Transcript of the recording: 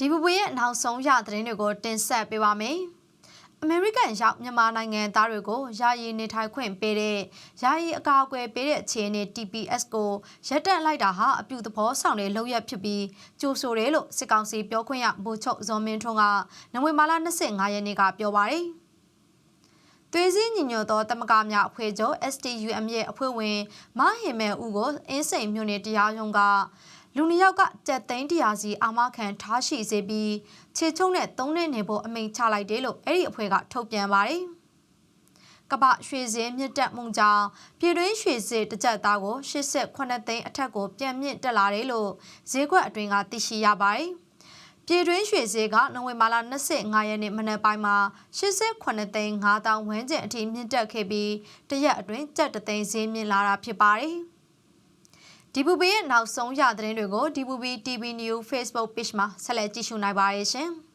ဒီဘူဘူရဲ့နောက်ဆုံးရသတင်းတွေကိုတင်ဆက်ပေးပါမယ်။အမေရိကန်ရောက်မြန်မာနိုင်ငံသားတွေကိုယာယီနေထိုင်ခွင့်ပေးတဲ့ယာယီအကာအကွယ်ပေးတဲ့အခြေအနေ TPS ကိုရပ်တန့်လိုက်တာဟာအပြုသဘောဆောင်တဲ့လုပ်ရက်ဖြစ်ပြီးကြိုဆိုတယ်လို့စစ်ကောင်စီပြောခွင့်ရဗိုလ်ချုပ်ဇော်မင်းထွန်းကနိုဝင်ဘာလ25ရက်နေ့ကပြောပါတယ်။သွေးစည်းညီညွတ်သောတမကများအဖွဲ့ချုပ် STUM ရဲ့အဖွဲ့ဝင်မဟင်မဲဦးကိုအင်းစိန်မြို့နယ်တရားရုံးက လူနှစ်ယောက်ကကြက်သိန်းတရာစီအာမခံထားရှိစေပြီးခြေချုံနဲ့သုံးနှစ်နေဖို့အမိန့်ချလိုက်တယ်လို့အဲ့ဒီအဖွဲ့ကထုတ်ပြန်ပါတယ်။ကပရွှေစင်းမြင့်တက်မှုကြောင့်ပြည်တွင်းရွှေစစ်တစ်ကြက်သားကို88သိန်းအထက်ကိုပြန်မြင့်တက်လာတယ်လို့ဈေးကွက်အတွင်းကသိရှိရပါတယ်။ပြည်တွင်းရွှေဈေးကနိုဝင်ဘာလ25ရက်နေ့မနက်ပိုင်းမှာ88သိန်း5000ဝန်းကျင်အထိမြင့်တက်ခဲ့ပြီးတရက်အတွင်းကြက်တသိန်းဈေးမြင့်လာတာဖြစ်ပါတယ်။ DBB ရဲ့နောက်ဆုံးရသတင်းတွေကို DBB TV News Facebook Page မှာဆက်လက်ကြည့်ရှုနိုင်ပါတယ်ရှင်။